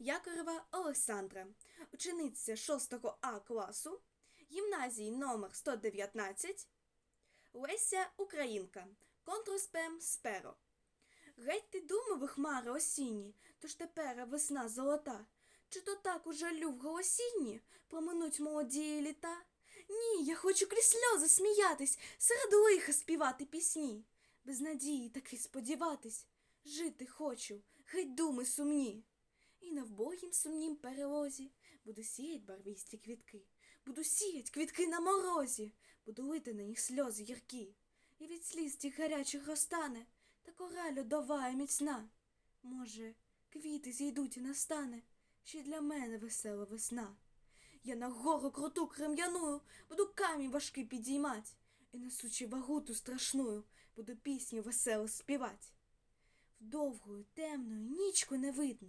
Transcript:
Якорова Олександра, учениця 6 А класу, гімназії номер 119, Леся Українка, контрспем Сперо. Геть ти думави хмари осінні, тож тепер весна золота. Чи то так у жалю в голосінні проминуть молоді літа? Ні, я хочу крізь сльози сміятись, серед лиха співати пісні. Без надії таки сподіватись, жити хочу, геть думи сумні. На вбогім сумнім перелозі буду сіять барвісті квітки, буду сіять квітки на морозі, буду лити на них сльози гіркі. І від сліз тих гарячих розтане, та кора льодова і міцна. Може, квіти зійдуть і настане, ще й для мене весела весна. Я на гору круту крем'яную, буду камінь важкий підіймать, і несучи вагу ту страшную, буду пісню весело співать. Вдовгою темною нічку не видно,